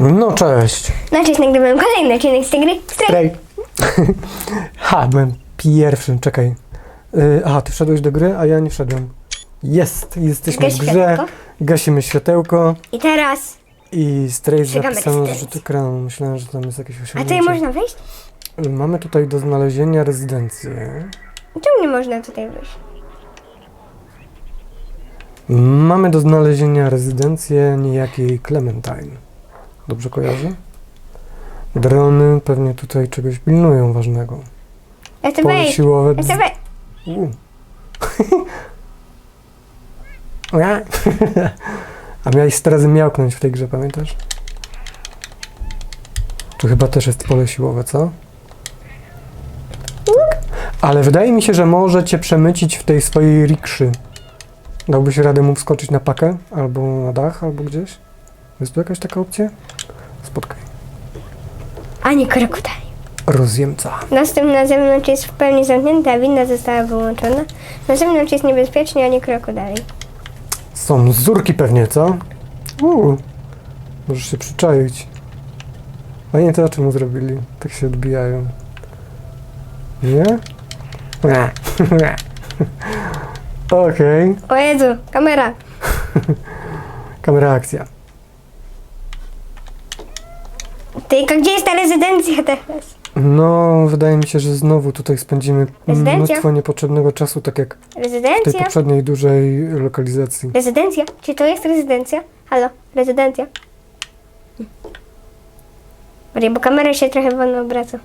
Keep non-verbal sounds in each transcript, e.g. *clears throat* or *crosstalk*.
No cześć. No cześć, nagrywam kolejny odcinek z tej gry. Stray. *laughs* Ha, byłem pierwszym, czekaj. Yy, aha, ty wszedłeś do gry, a ja nie wszedłem. Jest, jesteśmy Gaś w grze. światełko. Gasimy światełko I teraz. i Stray Szukamy zapisano rezydencji. rzut ekranu. Myślałem, że tam jest jakieś A osiągnięcie. tutaj można wejść? Y, Mamy tutaj do znalezienia rezydencję. Czemu nie można tutaj wejść? Mamy do znalezienia rezydencję niejakiej Clementine. Dobrze kojarzę? Drony pewnie tutaj czegoś pilnują ważnego. Ja Pole siłowe. Ja. U. *laughs* Ja. *laughs* A miałeś strazy miałknąć w tej grze, pamiętasz? Tu chyba też jest pole siłowe, co? Ale wydaje mi się, że może cię przemycić w tej swojej rikszy. Dałbyś radę mu wskoczyć na pakę? Albo na dach, albo gdzieś? Jest tu jakaś taka opcja? Spotkaj. Ani kroku dalej. Rozjemca. Następna na zewnątrz jest w pełni zamknięta, a winda została wyłączona. Na zewnątrz jest niebezpiecznie, ani kroku dalej. Są zurki pewnie, co? Uuu. Możesz się przyczaić. A nie to, czemu zrobili. Tak się odbijają. Nie? Nie. Nie. *laughs* Okej. O Jezu, kamera. *laughs* Kamera akcja. Tylko gdzie jest ta rezydencja teraz? No, wydaje mi się, że znowu tutaj spędzimy Rezydencja? mnóstwo niepotrzebnego czasu, tak jak w tej Rezydencja? poprzedniej dużej lokalizacji. Rezydencja? Czy to jest rezydencja? Halo, rezydencja? Maria, bo kamera się trochę wolno obraca.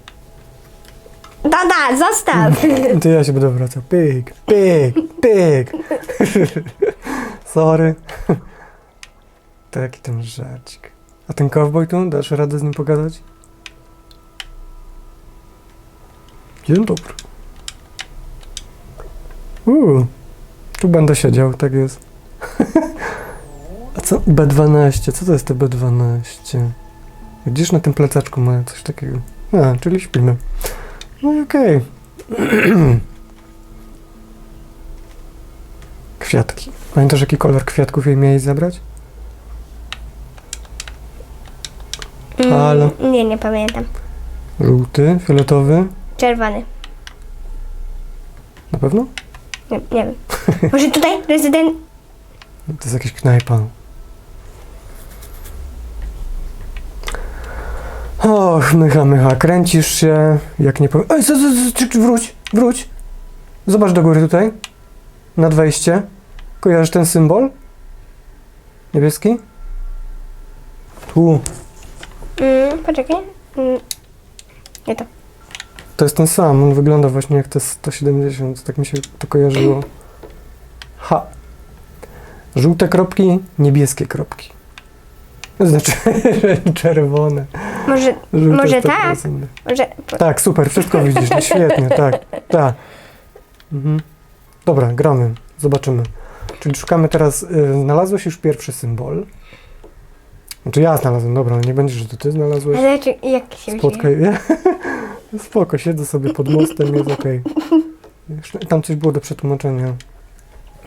Dada, zostaw! *laughs* To ja się będę wracał. Pyk, pyk, pyk. *laughs* Sorry. *laughs* Taki ten żarcik. A ten cowboy tu? Dasz radę z nim pogadać? Dzień dobry. Uuu, tu będę siedział, tak jest. *laughs* A co? B12, co to jest te B12? Widzisz, na tym plecaczku ma coś takiego. A, czyli śpimy. No i okej. *clears throat* Kwiatki. Pamiętasz, jaki kolor kwiatków jej miałeś zabrać? Halo. Mm, nie, nie pamiętam. Żółty, fioletowy? Czerwony. Na pewno? Nie, nie wiem. Może tutaj rezydent... To jest jakaś knajpa. Och, mycha, mycha. Kręcisz się, jak nie powiem... Ej, co, co, co, wróć, wróć. Zobacz do góry tutaj. Nad wejście. Kojarzysz ten symbol? Niebieski? Tu. Mm, poczekaj. Mm, nie to. To jest ten sam. On wygląda właśnie jak te 170. Tak mi się to kojarzyło. Ha. Żółte kropki, niebieskie kropki. Znaczy *laughs* czerwone. Może, Żółte może 100%. tak? Może... Tak, super, wszystko widzisz, no świetnie, tak, tak. Mhm. Dobra, gramy, zobaczymy. Czyli szukamy teraz, y, znalazłeś już pierwszy symbol. Znaczy ja znalazłem, dobra, nie będzie, że to ty znalazłeś. Ale czy, jak się Spotkaj, *laughs* spoko, siedzę sobie pod mostem, jest okej. Jeszcze Tam coś było do przetłumaczenia.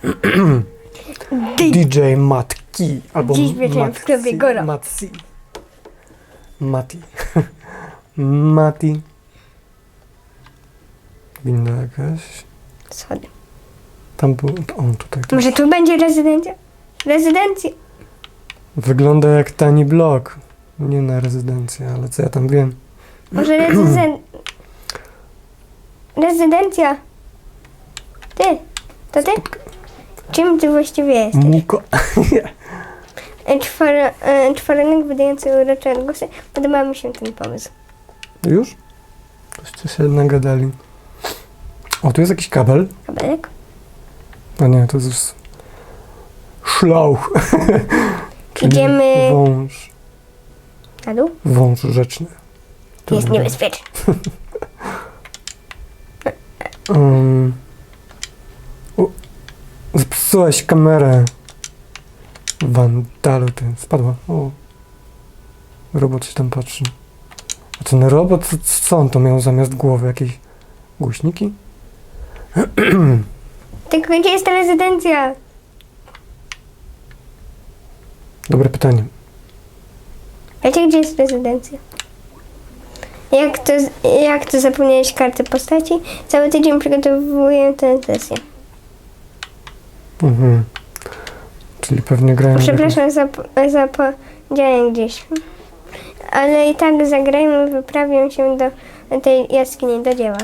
*clears throat* DJ Matki, albo Dziś wieczorem w klubie Goro. Matsi. Mati. *laughs* Mati. Winda jakaś. Schody. Tam był, on tutaj. Może tu będzie rezydencja? Rezydencja. Wygląda jak tani blok. Nie na rezydencję, ale co ja tam wiem. Może rezyden... *clears throat* Rezydencja. Ty. To ty? Czym ty właściwie jesteś? Muko. *laughs* Czworo, e, wydający urocze odgłosy. Podoba mi się ten pomysł. Już? Toście się nagadali. O, tu jest jakiś kabel. Kabelek? A nie, to jest szlauch. *laughs* Idziemy- Wąż. Na dół? Wąż rzeczny. To Jest niebezpieczny. *laughs* Um, u, zepsułaś kamerę. Wandalu ty. Spadła. O. Robot się tam patrzy. A ten robot, co, co on to miał zamiast głowy? Jakieś głośniki? *clears throat* Tylko gdzie jest ta rezydencja? Dobre pytanie. Wiecie, gdzie jest rezydencja? Jak to, jak to zapomniałeś karty postaci? Cały tydzień przygotowuję tę sesję. Mhm. Czyli pewnie grają... Przepraszam za, za podziałem gdzieś. Ale i tak zagrajmy, wyprawię się do tej jaskini, do dzieła.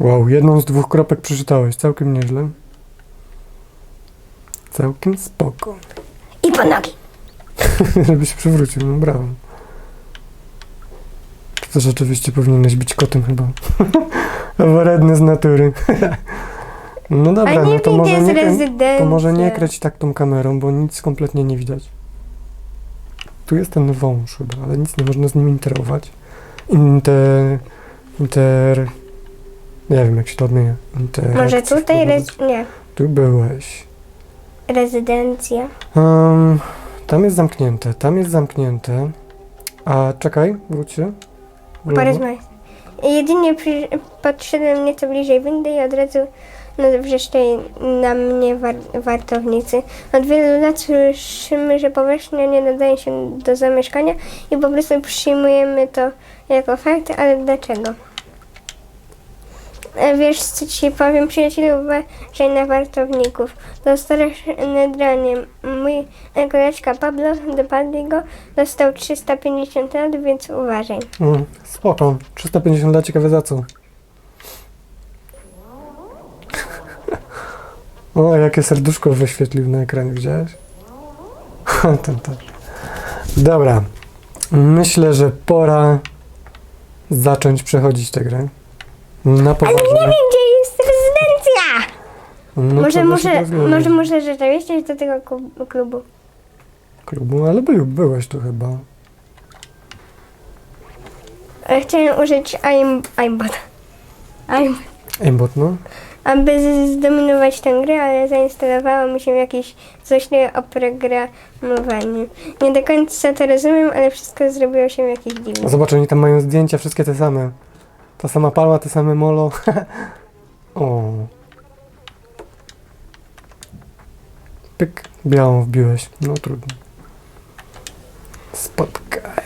Wow, jedną z dwóch kropek przeczytałeś. Całkiem nieźle. Całkiem spoko. I po nogi. *laughs* Żeby się przywrócił, no brawo. To rzeczywiście powinieneś być kotem chyba. *laughs* Wredny z natury. *laughs* no dobra, no to może nie, krę- to może nie kręć tak tą kamerą, bo nic kompletnie nie widać. Tu jest ten wąż chyba, ale nic nie można z nim interować. Inter... Inter... Nie wiem jak się to odmienia. Inter... Może tutaj rez... nie, Tu byłeś. rezydencja. Um, tam jest zamknięte, tam jest zamknięte. A czekaj, wróć się. Jedynie przy... podszedłem nieco bliżej windy i od razu no, wrzeszczeli na mnie war... wartownicy. Od wielu lat słyszymy, że powierzchnia nie nadaje się do zamieszkania i po prostu przyjmujemy to jako fakt, ale dlaczego? E, Wiesz, co ci powiem, przyjacielu, uważaj na wartowników. To straszne dranie. Mój koleżka Pablo dopadli go, dostał 350 lat, więc uważaj. Mm, spoko. 350 lat, ciekawe za co. *laughs* O, jakie serduszko wyświetlił na ekranie, widziałeś? *laughs* ten, ten. Dobra. Myślę, że pora zacząć przechodzić tę grę. Na poważnie. Ale nie wiem, gdzie jest rezydencja! No, może, trzeba się może, rozglądać. może, może rzeczywiście iść do tego klub- klubu. Klubu, ale był, byłeś tu chyba. E, Chciałem użyć aim, aimbot. Aim, Aimbot, no. aby z- zdominować tę grę, ale zainstalowało mi się jakieś złośliwe oprogramowanie. Nie do końca to rozumiem, ale wszystko zrobiło się jakieś dziwne. Zobacz, oni tam mają zdjęcia, wszystkie te same. Ta sama palma, te same molo. *laughs* o. Pyk, białą wbiłeś. No trudno. Spotkaj.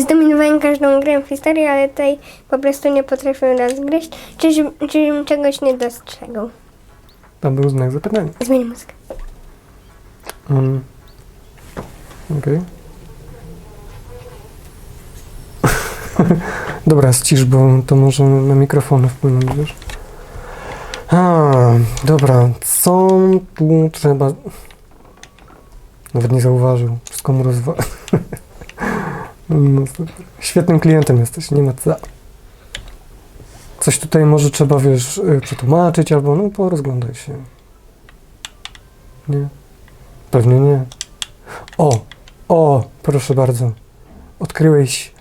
Zdominowałem każdą grę w historii, ale tej po prostu nie potrafię rozgryźć. Czyż, czyżbym czegoś nie dostrzegł? Tam był znak zapytania. Zmienię muzykę. Mm. Okej. *laughs* Dobra, ścisz, bo to może na mikrofony wpłynąć, wiesz? A, dobra, co tu trzeba... Nawet nie zauważył, wszystko mu rozwa... no. *laughs* Świetnym klientem jesteś, nie ma co. Coś tutaj może trzeba, wiesz, y, przetłumaczyć albo, no, porozglądaj się. Nie? Pewnie nie. O, o, proszę bardzo. Odkryłeś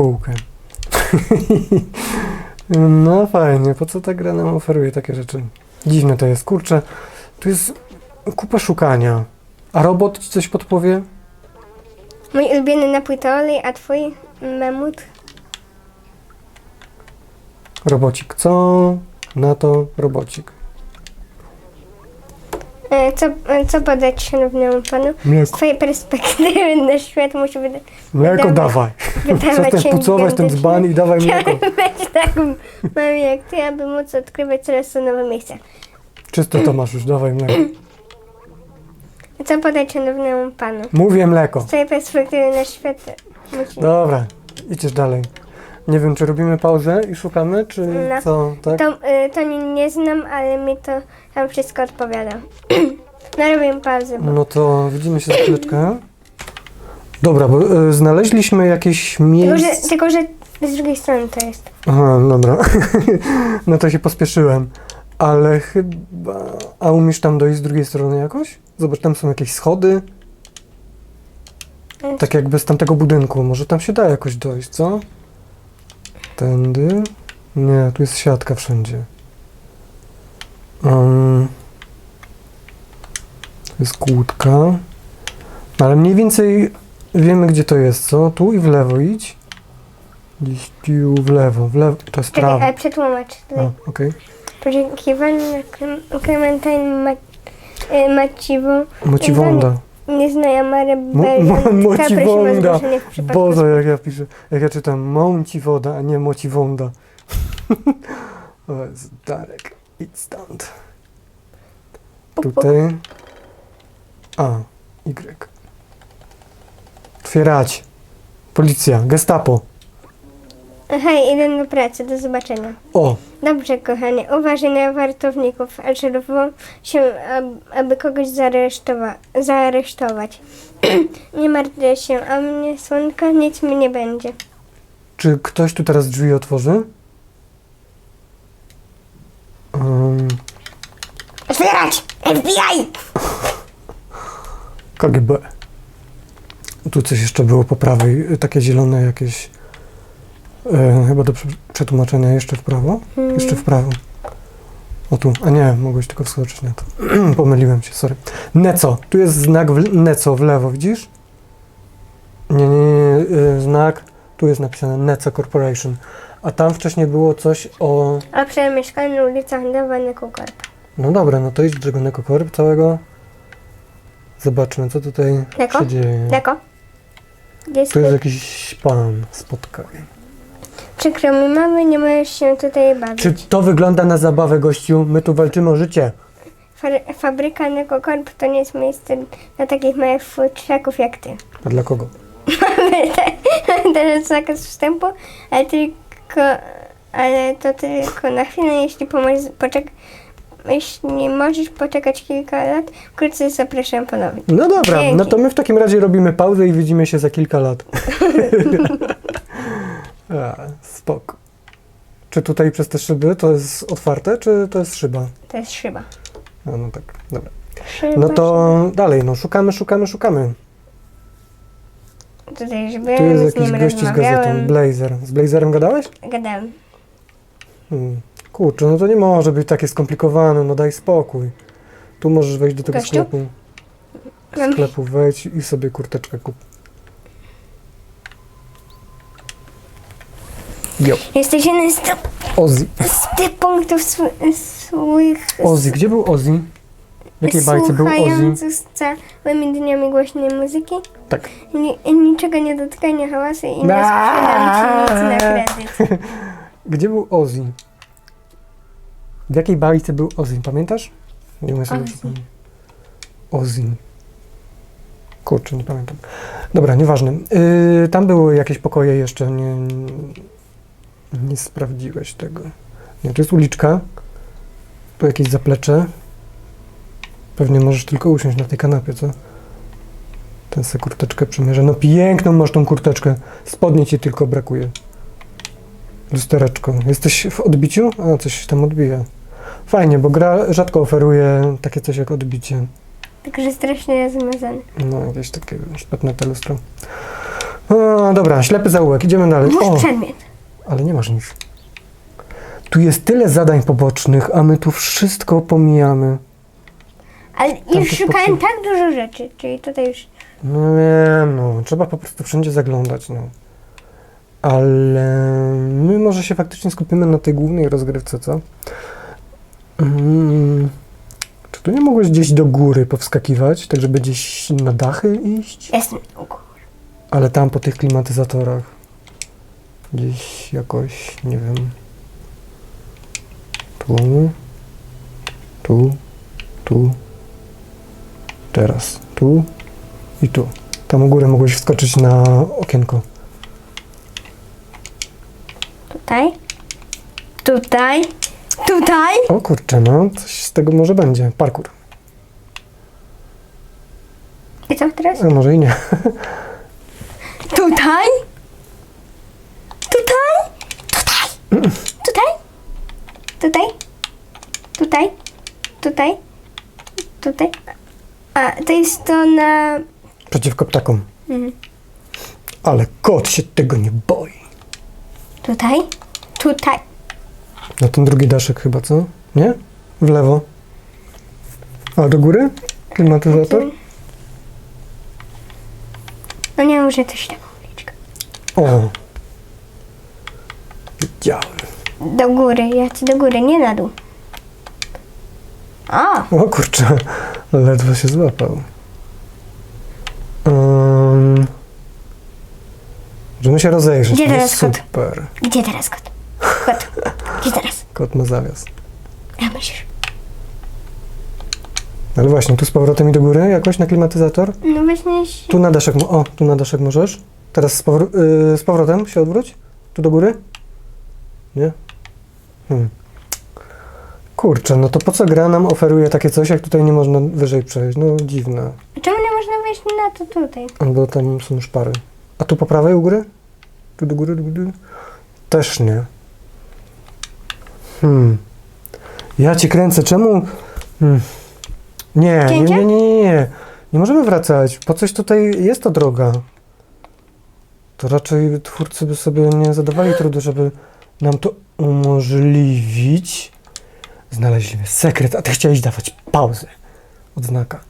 półkę. *laughs* no fajnie, po co ta gra nam oferuje takie rzeczy? Dziwne to jest, kurczę. Tu jest kupa szukania. A robot ci coś podpowie? Mój ulubiony napój to olej, a twój memut? Robocik. Co na to robocik? E, Co, e, co podać szanownemu panu? Z Mleko. twojej perspektywy *laughs* na świat musi wyda- Mleko dawaj. Przestań się pucować ten dzban i dawaj mleko. być taką mam jak ty, aby móc odkrywać coraz to nowe miejsca. Czysto to masz już, dawaj mleko. Co podać szanownemu panu? Mówię mleko. Z twojej perspektywy na świat musi... Dobra, idziesz dalej. Nie wiem, czy robimy pauzę i szukamy, czy No. co, tak? To, y, to nie, nie znam, ale mi to tam wszystko odpowiada. *clears throat* no robię pauzę, bo... No to widzimy się za chwileczkę. Dobra, bo y, znaleźliśmy jakieś Tylko miejsce... że, tylko, że z drugiej strony to jest. Aha, dobra. *laughs* no to się pospieszyłem. Ale chyba... A umiesz tam dojść z drugiej strony jakoś? Zobacz, tam są jakieś schody. Tak jakby z tamtego budynku. Może tam się da jakoś dojść, co? Tędy? Nie, tu jest siatka wszędzie. Um, tu jest kłódka. Ale mniej więcej wiemy, gdzie to jest, co? Tu i w lewo idź. Gdzieś tu w lewo, w lewo. To jest Czekaj, prawo. ale przetłumacz. Okej. Poszukiwanie na Klem- Clementine y, Maciwo. Mociwonda. Nieznajoma o Mocibonda. zgłoszenie w przypadku... Boże, jak ja piszę, jak ja czytam mąci woda, a nie moci wąda. *laughs* o jest Darek, idź stąd. Tutaj. A, Y. Otwierać. Policja, gestapo. Hej, idę do pracy, do zobaczenia. O, Dobrze, kochanie, uważaj na wartowników, a czerwą się, ab- aby kogoś zaresztowa- zaaresztować. *clears throat* nie martw się, a mnie słonko, nic mi nie będzie. czy ktoś tu teraz drzwi otworzy? Um, Otwierać! FBI! KGB. Tu coś jeszcze było po prawej, takie zielone jakieś. E, chyba do prze- przetłumaczenia jeszcze w prawo? Hmm. Jeszcze w prawo. O tu, a nie, mogłeś tylko wskoczyć na to. *clears throat* Pomyliłem się, sorry. Neco, tu jest znak w, Neco w lewo, widzisz? Nie, nie, nie, y, znak, tu jest napisane Neco Corporation. A tam wcześniej było coś o... O przemieszkaniu ulica Handlowa Nekokorp. No dobra, no to idź do tego Neko Corp całego. Zobaczmy, co tutaj Neko? się dzieje. Neko? Gdzie jest Tu jest jakiś pan, spotkaj. Przykro mi, mamy, nie możesz się tutaj bawić. Czy to wygląda na zabawę, gościu? My tu walczymy o życie. Fa- fabryka Nekokorp to nie jest miejsce dla takich małych futrzaków jak ty. A dla kogo? Teraz zakaz wstępu, ale tylko, ale to tylko na chwilę, jeśli pomożesz, poczek, jeśli możesz poczekać kilka lat, wkrótce zapraszam ponownie. No dobra, Dzięki. no to my w takim razie robimy pauzę i widzimy się za kilka lat. *laughs* A, spoko. Czy tutaj przez te szyby to jest otwarte, czy to jest szyba? To jest szyba. A, no tak, dobra. Szyba, No to dalej, no szukamy, szukamy, szukamy. szyba. Tutaj żeby Tu jest z jakiś nim gości z gazetą, rozmawiałem, Blazer. Z Blazerem gadałeś? gadałem. Hmm. Kurczę, no to nie może być takie skomplikowane, no daj spokój. Tu możesz wejść do tego Gościu? sklepu. Mam sklepu wejdź i sobie kurteczkę kup. Jo. Jesteś jeden z, tych- Ozzy. z tych punktów sw- swoich Ozzy, gdzie był Ozzy? W jakiej bajce był Ozzy? słuchających z całymi dniami głośnej muzyki. Tak. Ni- niczego nie dotykania hałasy i nie Aaaa! sprzedam ci nic na kredyt. *laughs* Gdzie był Ozzy? W jakiej bajce był Ozzy? Pamiętasz? Nie umiem sobie Ozzy. przypomnieć. Ozzy. Kurczę, nie pamiętam. Dobra, nieważne. Yy, tam były jakieś pokoje jeszcze, nie, nie sprawdziłeś tego. Nie, to jest uliczka. Tu jakieś zaplecze. Pewnie możesz tylko usiąść na tej kanapie, co? Ten se kurteczkę przymierza. No piękną masz tą kurteczkę. Spodnie ci tylko brakuje. Lustereczko. Jesteś w odbiciu? A, coś się tam odbija. Fajnie, bo gra rzadko oferuje takie coś jak odbicie. Tylko, że strasznie zmazany. No, jakieś takie szpetne te lustro. O, dobra, ślepy zaułek, idziemy dalej. O, przedmiot. Ale nie masz nic. Tu jest tyle zadań pobocznych, a my tu wszystko pomijamy. Ale już szukałem tak dużo rzeczy, czyli tutaj już... No wiem, no, trzeba po prostu wszędzie zaglądać, no. Ale my może się faktycznie skupimy na tej głównej rozgrywce, co? Mm, czy tu nie mogłeś gdzieś do góry powskakiwać, tak żeby gdzieś na dachy iść? Jestem u góry. Ale tam po tych klimatyzatorach. Gdzieś jakoś, nie wiem. Tu. Tu. Tu. Teraz. Tu. I tu. Tam u góry mogłeś wskoczyć na okienko. Tutaj. Tutaj. Tutaj. O kurczę, no, coś z tego może będzie. Parkour. I co teraz? A może i nie. *laughs* Tutaj. Tutaj. Tutaj. Tutaj. Tutaj. Tutaj. Tutaj. A, to jest to na... Przeciwko ptakom. Mhm. Ale kot się tego nie boi. Tutaj. Tutaj. Na ten drugi daszek chyba, co? Nie? W lewo. A do góry? Klimatyzator? No nie może to ślepą uliczkę. O. Wiedziałem. Do góry, ja chcę do góry, nie na dół. O! O kurczę, ledwo się złapał. Um, możemy się rozejrzeć. Gdzie to teraz jest kot? super. Gdzie teraz kot? Kot, gdzie teraz? *laughs* Kot ma zawias. Ja myślisz. Ale właśnie, tu z powrotem i do góry jakoś na klimatyzator. No właśnie się... Tu na daszek, mo- o, tu na możesz. Teraz z, y, z powrotem się odwróć. Tu do góry. Nie? Hmm. Kurczę, no to po co gra nam oferuje takie coś, jak tutaj nie można wyżej przejść? No dziwne. Czemu nie można wejść na to tutaj? Albo tam są szpary. A tu po prawej u góry? Tu do góry, do góry? Też nie. Hmm. Ja cię kręcę, czemu? Hmm. Nie, nie, Cięcie? nie, nie, nie, nie. Nie możemy wracać. Po coś tutaj jest to droga. To raczej twórcy by sobie nie zadawali trudu, żeby nam to umożliwić. Znaleźliśmy sekret, a ty chciałeś dawać pauzę. Odznaka.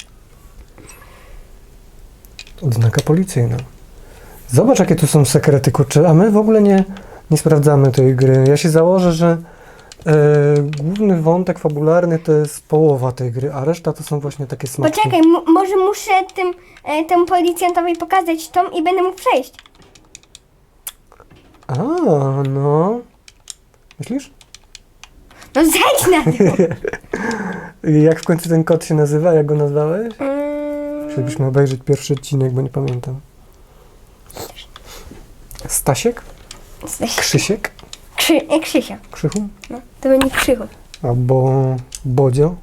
Odznaka policyjna. Zobacz, jakie tu są sekrety, kurczę, a my w ogóle nie, nie sprawdzamy tej gry. Ja się założę, że e, główny wątek fabularny to jest połowa tej gry, a reszta to są właśnie takie smaczki. Poczekaj, może muszę tym, e, temu policjantowi pokazać tą i będę mógł przejść. A, no. Myślisz? No zejdź na dół. I *laughs* Jak w końcu ten kot się nazywa? Jak go nazwałeś? Mm, Chcielibyśmy obejrzeć pierwszy odcinek, bo nie pamiętam. Stasiek? Staś- Krzysiek? Krzy, e, Krzysia. Krzychu? No, to będzie Krzychu. Albo Bodzio?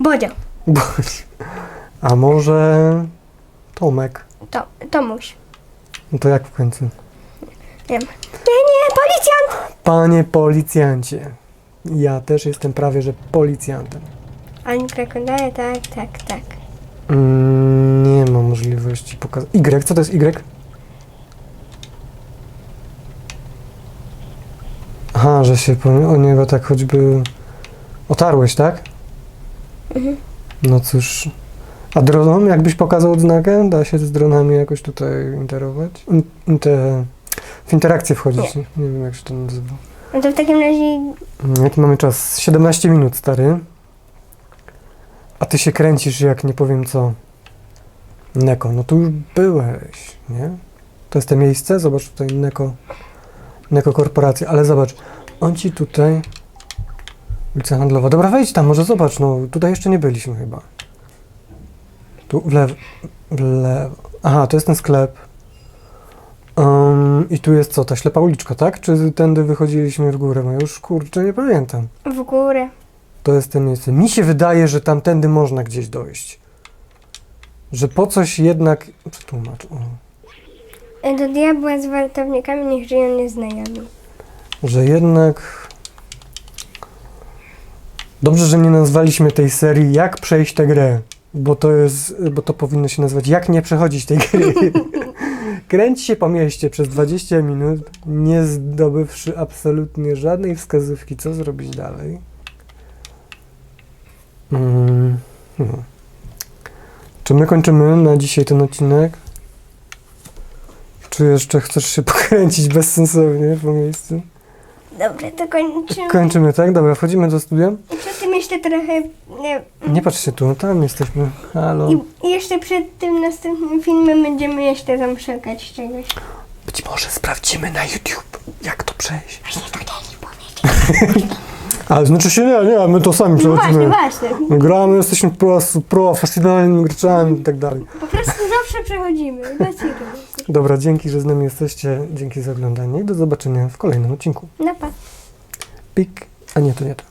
Bodzio. Bodzio. A może Tomek? To, Tomuś. No to jak w końcu? Nie wiem. Nie, nie, policjant! Panie policjancie. Ja też jestem prawie, że policjantem. Ani krokodyle, tak, tak, tak. Mm, nie ma możliwości pokazać. Y, co to jest Y? Aha, że się po, o niego tak choćby otarłeś, tak? Mhm. No cóż. A dronom, jakbyś pokazał odznakę? Da się z dronami jakoś tutaj interować? In, inte, w interakcję wchodzić? Nie. nie wiem, jak się to nazywa. No to w takim razie Jaki mamy czas? 17 minut, stary. A ty się kręcisz jak nie powiem co. Neko, no tu już byłeś, nie? To jest to miejsce, zobacz tutaj Neko, Neko Korporacja, ale zobacz, on ci tutaj, ulica Handlowa, dobra wejdź tam, może zobacz, no tutaj jeszcze nie byliśmy chyba. Tu w lewo, w lewo, aha, to jest ten sklep. Um, I tu jest co, ta ślepa uliczka, tak? Czy tędy wychodziliśmy w górę? No już kurczę, nie pamiętam. w górę. To jest to miejsce. Mi się wydaje, że tamtędy można gdzieś dojść. Że po coś jednak... Przetłumacz. O. E, Do diabła z wartownikami niech żyją nieznajomi. Że jednak... Dobrze, że nie nazwaliśmy tej serii Jak przejść tę grę. Bo to jest... Bo to powinno się nazywać Jak nie przechodzić tej gry. *laughs* Kręć się po mieście przez 20 minut, nie zdobywszy absolutnie żadnej wskazówki, co zrobić dalej. Mm, no. Czy my kończymy na dzisiaj ten odcinek? Czy jeszcze chcesz się *laughs* pokręcić bezsensownie po miejscu? Dobra, to kończymy. Kończymy, tak? Dobra, wchodzimy do studia. I przy tym jeszcze trochę... Nie, Nie patrz się tu, tam jesteśmy. Halo. i, jeszcze przed tym następnym filmem będziemy jeszcze tam szukać czegoś. Być może sprawdzimy na YouTube, jak to przejść. *laughs* Ale znaczy się nie, nie, my to sami No właśnie, przechodzimy. właśnie. Gramy, jesteśmy pro, profesjonalnymi graczami i tak dalej. Po prostu zawsze przechodzimy. Dobra, dzięki, że z nami jesteście. Dzięki za oglądanie i do zobaczenia w kolejnym odcinku. No pa. Pik. A nie, to nie to.